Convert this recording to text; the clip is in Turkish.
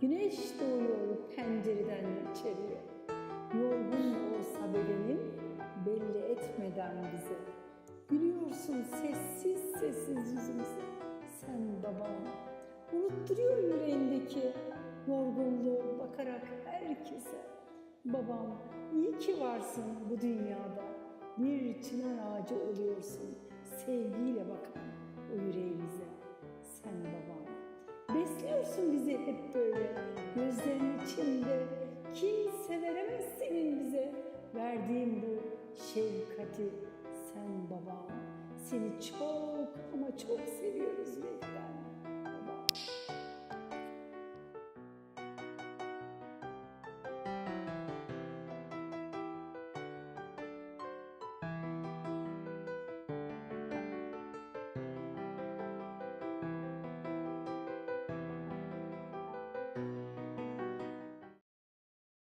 Güneş doğuyor pencereden içeriye. Yorgun olsa bedenin belli etmeden bize. Gülüyorsun sessiz sessiz yüzümüze. Sen babam. Unutturuyor yüreğindeki yorgunluğu bakarak herkese. Babam iyi ki varsın bu dünyada. Bir çınar ağacı oluyorsun. Sevgiyle bakan o yüreğimize. Sen babam. Besliyorsun bizi hep böyle şefkati. Sen babam. Seni çok ama çok seviyoruz yürekten.